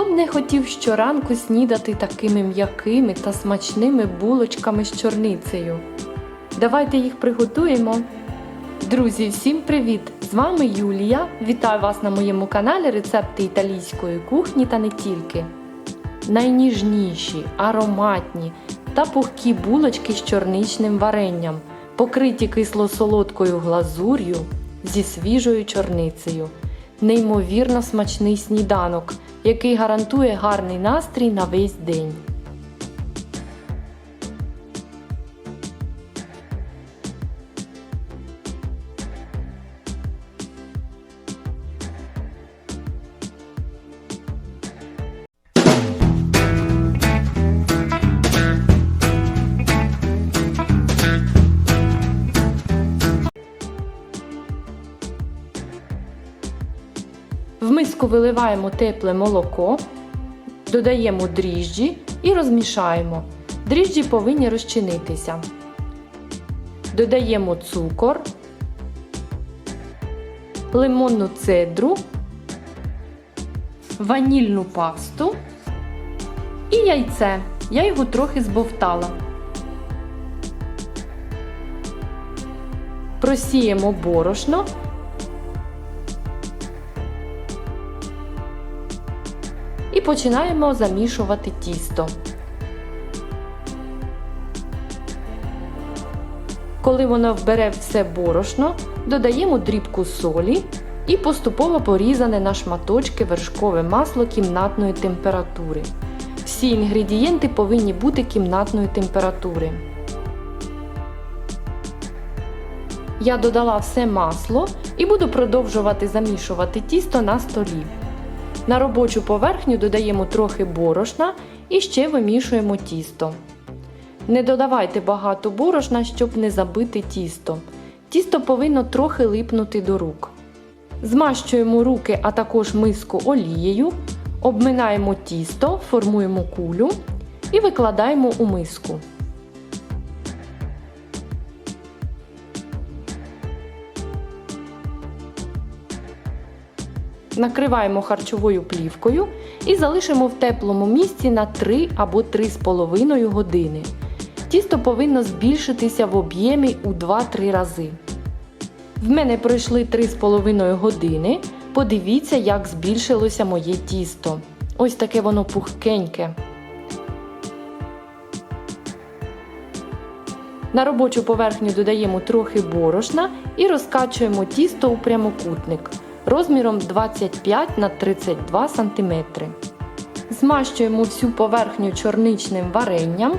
Хто б не хотів щоранку снідати такими м'якими та смачними булочками з чорницею? Давайте їх приготуємо. Друзі, всім привіт! З вами Юлія. Вітаю вас на моєму каналі Рецепти італійської кухні та не тільки. Найніжніші, ароматні та пухкі булочки з чорничним варенням, покриті кисло-солодкою глазур'ю зі свіжою чорницею. Неймовірно смачний сніданок, який гарантує гарний настрій на весь день. Миску виливаємо тепле молоко, додаємо дріжджі і розмішаємо. Дріжджі повинні розчинитися. Додаємо цукор, лимонну цедру, ванільну пасту і яйце. Я його трохи збовтала. Просіємо борошно і починаємо замішувати тісто. Коли воно вбере все борошно, додаємо дрібку солі і поступово порізане на шматочки вершкове масло кімнатної температури. Всі інгредієнти повинні бути кімнатної температури. Я додала все масло і буду продовжувати замішувати тісто на столі. На робочу поверхню додаємо трохи борошна і ще вимішуємо тісто. Не додавайте багато борошна, щоб не забити тісто. Тісто повинно трохи липнути до рук. Змащуємо руки, а також миску олією, обминаємо тісто, формуємо кулю і викладаємо у миску. Накриваємо харчовою плівкою і залишимо в теплому місці на 3 або 3,5 години. Тісто повинно збільшитися в об'ємі у 2-3 рази. В мене пройшли 3,5 години. Подивіться, як збільшилося моє тісто. Ось таке воно пухкеньке. На робочу поверхню додаємо трохи борошна і розкачуємо тісто у прямокутник розміром 25 на 32 см. Змащуємо всю поверхню чорничним варенням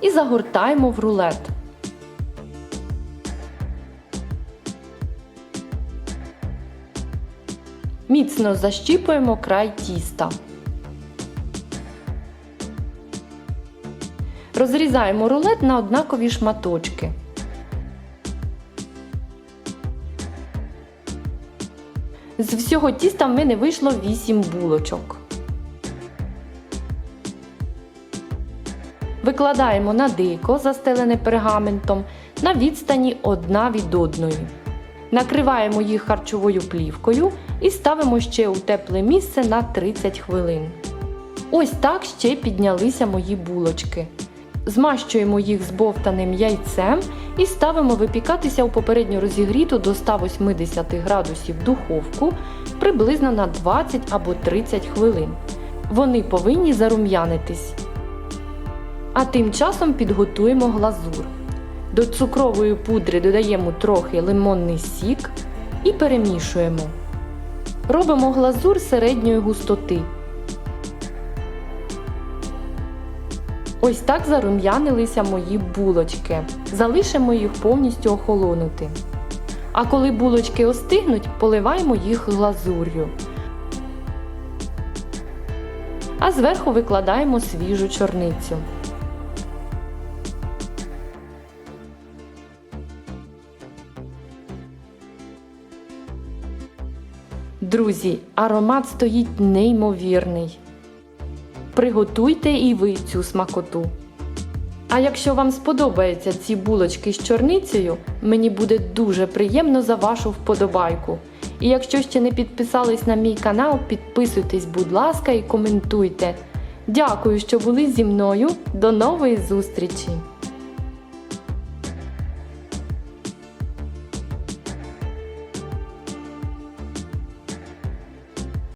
і загортаємо в рулет. Міцно защіпуємо край тіста. Розрізаємо рулет на однакові шматочки. З всього тіста в мене вийшло 8 булочок. Викладаємо на дико, застелене пергаментом, на відстані одна від одної. Накриваємо їх харчовою плівкою і ставимо ще у тепле місце на 30 хвилин. Ось так ще піднялися мої булочки. Змащуємо їх збовтаним яйцем і ставимо випікатися у попередньо розігріту до 180 градусів духовку приблизно на 20 або 30 хвилин. Вони повинні зарум'янитись. А тим часом підготуємо глазур. До цукрової пудри додаємо трохи лимонний сік і перемішуємо. Робимо глазур середньої густоти. Ось так зарум'янилися мої булочки. Залишимо їх повністю охолонути. А коли булочки остигнуть, поливаємо їх глазур'ю. А зверху викладаємо свіжу чорницю. Друзі, аромат стоїть неймовірний. Приготуйте і ви цю смакоту. А якщо вам сподобаються ці булочки з чорницею, мені буде дуже приємно за вашу вподобайку. І якщо ще не підписались на мій канал, підписуйтесь, будь ласка, і коментуйте. Дякую, що були зі мною. До нової зустрічі!